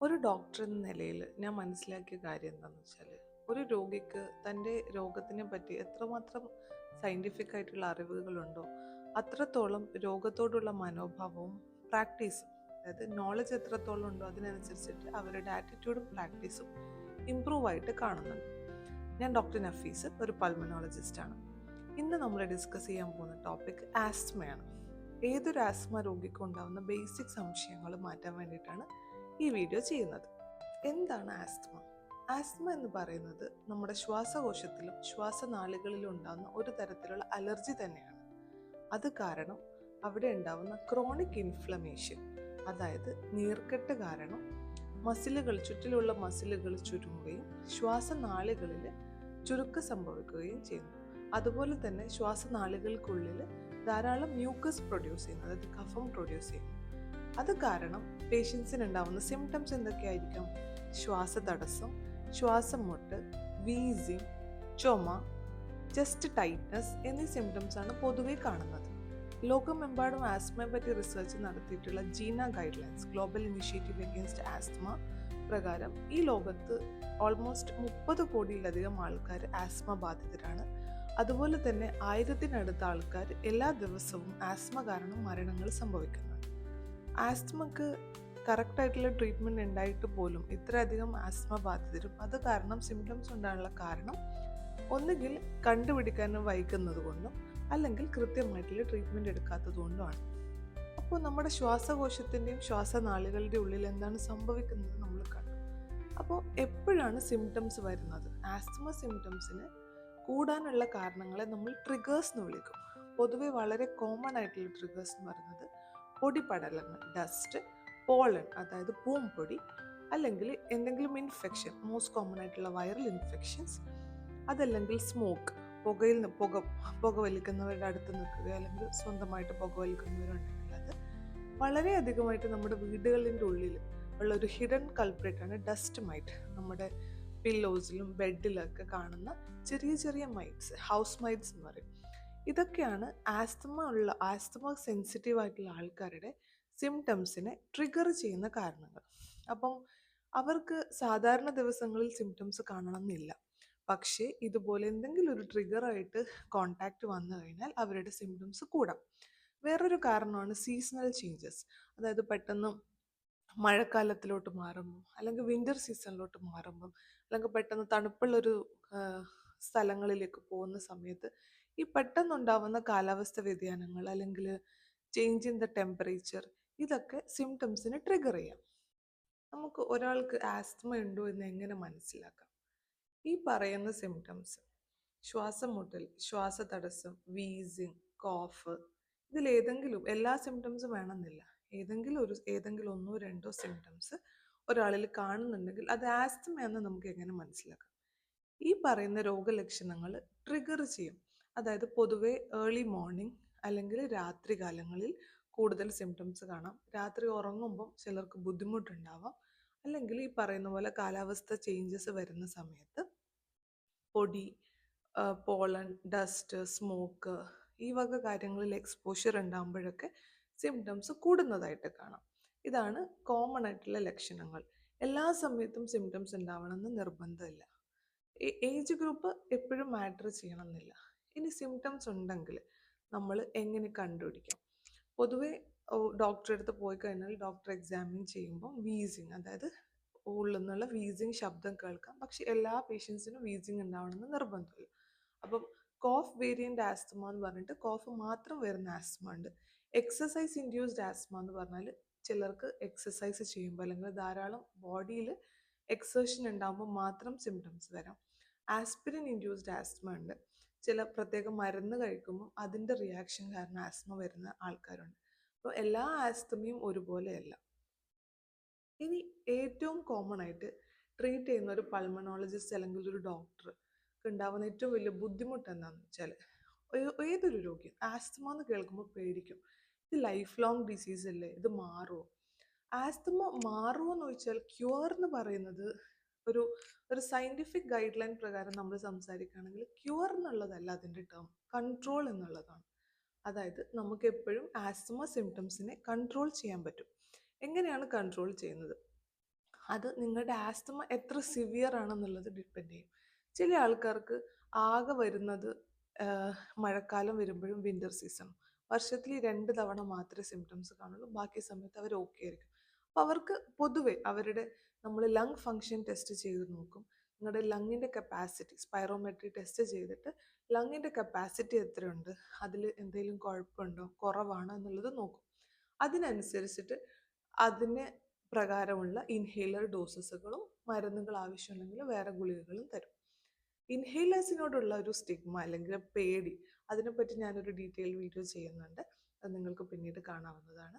ഒരു ഡോക്ടർ എന്ന നിലയിൽ ഞാൻ മനസ്സിലാക്കിയ കാര്യം എന്താണെന്ന് വെച്ചാൽ ഒരു രോഗിക്ക് തന്റെ രോഗത്തിനെ പറ്റി എത്രമാത്രം സയന്റിഫിക് ആയിട്ടുള്ള അറിവുകളുണ്ടോ അത്രത്തോളം രോഗത്തോടുള്ള മനോഭാവവും പ്രാക്ടീസും അതായത് നോളജ് എത്രത്തോളം ഉണ്ടോ അതിനനുസരിച്ചിട്ട് അവരുടെ ആറ്റിറ്റ്യൂഡും പ്രാക്ടീസും ഇമ്പ്രൂവ് ആയിട്ട് കാണുന്നുണ്ട്. ഞാൻ ഡോക്ടർ നഫീസ് ഒരു പൾമനോളജിസ്റ്റാണ് ഇന്ന് നമ്മൾ ഡിസ്കസ് ചെയ്യാൻ പോകുന്ന ടോപ്പിക് ആസ്മയാണ് ഏതൊരു ആസ്മ രോഗിക്കും ഉണ്ടാകുന്ന ബേസിക് സംശയങ്ങൾ മാറ്റാൻ വേണ്ടിയിട്ടാണ് ഈ വീഡിയോ ചെയ്യുന്നത്. എന്താണ് ആസ്മ ആസ്മ എന്ന് പറയുന്നത് നമ്മുടെ ശ്വാസകോശത്തിലും ശ്വാസനാളികളിലും ഉണ്ടാകുന്ന ഒരു തരത്തിലുള്ള അലർജി തന്നെയാണ്. അത് കാരണം അവിടെ ഉണ്ടാവുന്ന ക്രോണിക് ഇൻഫ്ലമേഷൻ അതായത് നീർക്കെട്ട് കാരണം മസിലുകൾ ചുറ്റിലുള്ള മസിലുകൾ ചുരുങ്ങുകയും ശ്വാസനാളികളിൽ ചുരുക്കം സംഭവിക്കുകയും ചെയ്യുന്നു. അതുപോലെ തന്നെ ശ്വാസനാളികൾക്കുള്ളിൽ ധാരാളം മ്യൂക്കസ് പ്രൊഡ്യൂസ് ചെയ്യുന്നു. അതായത് കഫം പ്രൊഡ്യൂസ് ചെയ്യുന്നു. അത് കാരണം പേഷ്യൻസിന് ഉണ്ടാവുന്ന സിംറ്റംസ് എന്തൊക്കെയായിരിക്കും? ശ്വാസതടസ്സം ശ്വാസം മുട്ട് വീസിങ് ചുമ ചെസ്റ്റ് ടൈറ്റ്നസ് എന്നീ സിംറ്റംസ് ആണ് പൊതുവെ കാണുന്നത്. ലോകമെമ്പാടും ആസ്മയെ പറ്റി റിസർച്ച് നടത്തിയിട്ടുള്ള GINA guidelines global initiative against asthma പ്രകാരം ഈ ലോകത്ത് ഓൾമോസ്റ്റ് മുപ്പത് കോടിയിലധികം ആൾക്കാർ ആസ്മ ബാധിതരാണ്. അതുപോലെ തന്നെ ആയിരത്തിനടുത്ത ആൾക്കാർ എല്ലാ ദിവസവും ആസ്മ കാരണം മരണങ്ങൾ സംഭവിക്കുന്നുണ്ട് ആസ്മക്ക് കറക്റ്റായിട്ടുള്ള ട്രീറ്റ്മെന്റ് ഉണ്ടായിട്ട് പോലും ഇത്രയധികം ആസ്മ ബാധിതരും. അത് കാരണം സിംറ്റംസ് ഉണ്ടാകാനുള്ള കാരണം ഒന്നുകിൽ കണ്ടുപിടിക്കാനും വൈകുന്നത് കൊണ്ടും അല്ലെങ്കിൽ കൃത്യമായിട്ടുള്ള ട്രീറ്റ്മെന്റ് എടുക്കാത്തത് കൊണ്ടുമാണ്. അപ്പോൾ നമ്മുടെ ശ്വാസകോശത്തിന്റെയും ശ്വാസനാളികളുടെ ഉള്ളിൽ എന്താണ് സംഭവിക്കുന്നത് നമ്മൾ കണ്ടു. അപ്പോൾ എപ്പോഴാണ് സിംറ്റംസ് വരുന്നത്? ആസ്മ സിംറ്റംസിന് കൂടാനുള്ള കാരണങ്ങളെ നമ്മൾ ട്രിഗേഴ്സ് എന്ന് വിളിക്കും. പൊതുവെ വളരെ കോമൺ ആയിട്ടുള്ള ട്രിഗേഴ്സ് എന്ന് പറയുന്നത് പൊടിപടലങ്ങൾ ഡസ്റ്റ് പോളൻ അതായത് പൂമ്പൊടി അല്ലെങ്കിൽ എന്തെങ്കിലും ഇൻഫെക്ഷൻ മോസ്റ്റ് കോമൺ ആയിട്ടുള്ള വൈറൽ ഇൻഫെക്ഷൻസ് അതല്ലെങ്കിൽ സ്മോക്ക് പുകയിൽ നിന്ന് പുക പുക വലിക്കുന്നവരുടെ അടുത്ത് നിൽക്കുക അല്ലെങ്കിൽ സ്വന്തമായിട്ട് പുക വലിക്കുന്നവരുണ്ടെങ്കിൽ അത്. വളരെ അധികമായിട്ട് നമ്മുടെ വീടുകളിന്റെ ഉള്ളിൽ ഉള്ള ഒരു ഹിഡൻ കൾപ്രേറ്റാണ് ഡസ്റ്റ് മൈറ്റ് നമ്മുടെ പില്ലോസിലും ബെഡിലൊക്കെ കാണുന്ന ചെറിയ ചെറിയ മൈറ്റ്സ് ഹൗസ് മൈറ്റ്സ് എന്ന് പറയും. ഇതൊക്കെയാണ് ആസ്തമ ഉള്ള ആസ്തമ സെൻസിറ്റീവ് ആയിട്ടുള്ള ആൾക്കാരുടെ സിംറ്റംസിനെ ട്രിഗർ ചെയ്യുന്ന കാരണങ്ങൾ. അപ്പം അവർക്ക് സാധാരണ ദിവസങ്ങളിൽ സിംറ്റംസ് കാണണമെന്നില്ല. പക്ഷേ ഇതുപോലെ എന്തെങ്കിലും ഒരു ട്രിഗറായിട്ട് കോണ്ടാക്ട് വന്നു കഴിഞ്ഞാൽ അവരുടെ സിംറ്റംസ് കൂടാം. വേറൊരു കാരണമാണ് സീസണൽ ചേഞ്ചസ് അതായത് പെട്ടെന്ന് മഴക്കാലത്തിലോട്ട് മാറുമ്പം അല്ലെങ്കിൽ വിന്റർ സീസണിലോട്ട് മാറുമ്പം അല്ലെങ്കിൽ പെട്ടെന്ന് തണുപ്പുള്ളൊരു സ്ഥലങ്ങളിലേക്ക് പോകുന്ന സമയത്ത് ഈ പെട്ടെന്നുണ്ടാവുന്ന കാലാവസ്ഥ വ്യതിയാനങ്ങൾ അല്ലെങ്കിൽ ചേഞ്ച് ഇൻ ദ ടെമ്പറേച്ചർ ഇതൊക്കെ സിംറ്റംസിനെ ട്രിഗർ ചെയ്യാം. നമുക്ക് ഒരാൾക്ക് ആസ്മ ഉണ്ടോ എന്ന് എങ്ങനെ മനസ്സിലാക്കാം? ഈ പറയുന്ന സിംറ്റംസ് ശ്വാസം മുട്ടൽ ശ്വാസതടസ്സം വീസിങ് കോഫ് ഇതിലേതെങ്കിലും എല്ലാ സിംറ്റംസും വേണമെന്നില്ല. ഏതെങ്കിലും ഒരു ഏതെങ്കിലും ഒന്നോ രണ്ടോ സിംറ്റംസ് ഒരാളിൽ കാണുന്നുണ്ടെങ്കിൽ അത് ആസ്തമയാണെന്ന് നമുക്ക് എങ്ങനെ മനസ്സിലാക്കാം? ഈ പറയുന്ന രോഗലക്ഷണങ്ങൾ ട്രിഗർ ചെയ്യും. അതായത് പൊതുവെ ഏർലി മോർണിംഗ് അല്ലെങ്കിൽ രാത്രി കാലങ്ങളിൽ കൂടുതൽ സിംറ്റംസ് കാണാം. രാത്രി ഉറങ്ങുമ്പം ചിലർക്ക് ബുദ്ധിമുട്ടുണ്ടാവാം. അല്ലെങ്കിൽ ഈ പറയുന്ന പോലെ കാലാവസ്ഥ ചേഞ്ചസ് വരുന്ന സമയത്ത് പൊടി പോളൻ ഡസ്റ്റ് സ്മോക്ക് ഈ വക കാര്യങ്ങളിൽ എക്സ്പോഷ്യർ ഉണ്ടാകുമ്പോഴൊക്കെ സിംറ്റംസ് കൂടുന്നതായിട്ട് കാണാം. ഇതാണ് കോമൺ ആയിട്ടുള്ള ലക്ഷണങ്ങൾ. എല്ലാ സമയത്തും സിംറ്റംസ് ഉണ്ടാവണമെന്ന് നിർബന്ധമില്ല. ഏജ് ഗ്രൂപ്പ് എപ്പോഴും മാറ്റർ ചെയ്യണമെന്നില്ല. ഇനി സിംറ്റംസ് ഉണ്ടെങ്കിൽ നമ്മൾ എങ്ങനെ കണ്ടുപിടിക്കാം? പൊതുവേ ഡോക്ടറെ അടുത്ത് പോയി കഴിഞ്ഞാൽ ഡോക്ടർ എക്സാമിൻ ചെയ്യുമ്പോൾ വീസിങ് അതായത് ഉള്ളിൽ നിന്നുള്ള വീസിങ് ശബ്ദം കേൾക്കാം. പക്ഷെ എല്ലാ പേഷ്യൻസിനും വീസിങ് ഉണ്ടാവണമെന്ന് നിർബന്ധമില്ല. അപ്പം കോഫ് വേരിയന്റ് ആസ്തമ എന്ന് പറഞ്ഞിട്ട് കോഫ് മാത്രം വരുന്ന ആസ്തമ ഉണ്ട്. എക്സസൈസ് ഇൻഡ്യൂസ്ഡ് ആസ്മ എന്ന് പറഞ്ഞാൽ ചിലർക്ക് എക്സസൈസ് ചെയ്യുമ്പോൾ അല്ലെങ്കിൽ ധാരാളം ബോഡിയിൽ എക്സേഷൻ ഉണ്ടാകുമ്പോൾ മാത്രം സിംറ്റംസ് വരാം. ആസ്പിരിൻ ഇൻഡ്യൂസ്ഡ് ആസ്മ ഉണ്ട് ചില പ്രത്യേക മരുന്ന് കഴിക്കുമ്പോൾ അതിന്റെ റിയാക്ഷൻ കാരണം ആസ്മ വരുന്ന ആൾക്കാരുണ്ട്. അപ്പോൾ എല്ലാ ആസ്തമയും ഒരുപോലെയല്ല. ഇനി ഏറ്റവും കോമൺ ആയിട്ട് ട്രീറ്റ് ചെയ്യുന്ന ഒരു പൾമണോളജിസ്റ്റ് അല്ലെങ്കിൽ ഒരു ഡോക്ടർ ഉണ്ടാവുന്ന ഏറ്റവും വലിയ ബുദ്ധിമുട്ട് എന്താണെന്ന് വെച്ചാൽ ഏതൊരു രോഗിയും ആസ്തമ എന്ന് കേൾക്കുമ്പോൾ പേടിക്കും. ഇത് ലൈഫ് ലോങ് ഡിസീസ് അല്ലേ? ഇത് മാറുമോ ആസ്തമ മാറുമോ എന്ന് ചോദിച്ചാൽ ക്യൂർ എന്ന് പറയുന്നത് ഒരു ഒരു സയന്റിഫിക് ഗൈഡ് ലൈൻ പ്രകാരം നമ്മൾ സംസാരിക്കുകയാണെങ്കിൽ ക്യൂർ എന്നുള്ളതല്ല അതിന്റെ ടേം കൺട്രോൾ എന്നുള്ളതാണ്. അതായത് നമുക്ക് എപ്പോഴും ആസ്മ സിംറ്റംസിനെ കൺട്രോൾ ചെയ്യാൻ പറ്റും. എങ്ങനെയാണ് കൺട്രോൾ ചെയ്യുന്നത്? അത് നിങ്ങളുടെ ആസ്തമ എത്ര സിവിയർ ആണെന്നുള്ളത് ഡിപ്പെൻഡ് ചെയ്യും. ചില ആൾക്കാർക്ക് ആകെ വരുന്നത് മഴക്കാലം വരുമ്പോഴും വിന്റർ സീസൺ വർഷത്തിൽ രണ്ട് തവണ മാത്രമേ സിംറ്റംസ് കാണുള്ളൂ. ബാക്കി സമയത്ത് അവർ ഓക്കെ ആയിരിക്കും. അപ്പോൾ അവർക്ക് പൊതുവെ അവരുടെ നമ്മൾ ലങ് ഫങ്ഷൻ ടെസ്റ്റ് ചെയ്ത് നോക്കും. നിങ്ങളുടെ ലങ്ങിന്റെ കപ്പാസിറ്റി സ്പൈറോമെട്രി ടെസ്റ്റ് ചെയ്തിട്ട് ലങ്ങിന്റെ കപ്പാസിറ്റി എത്രയുണ്ട്? അതിൽ എന്തെങ്കിലും കുഴപ്പമുണ്ടോ കുറവാണോ? എന്നുള്ളത് നോക്കും. അതിനനുസരിച്ചിട്ട് അതിന് പ്രകാരമുള്ള ഇൻഹേലർ ഡോസസുകളും മരുന്നുകൾ ആവശ്യമുണ്ടെങ്കിൽ വേറെ ഗുളികകളും തരും. ഇൻഹേലേഴ്സിനോടുള്ള ഒരു സ്റ്റിഗ്മ അല്ലെങ്കിൽ പേടി അതിനെപ്പറ്റി ഞാനൊരു ഡീറ്റെയിൽ വീഡിയോ ചെയ്യുന്നുണ്ട്. അത് നിങ്ങൾക്ക് പിന്നീട് കാണാവുന്നതാണ്.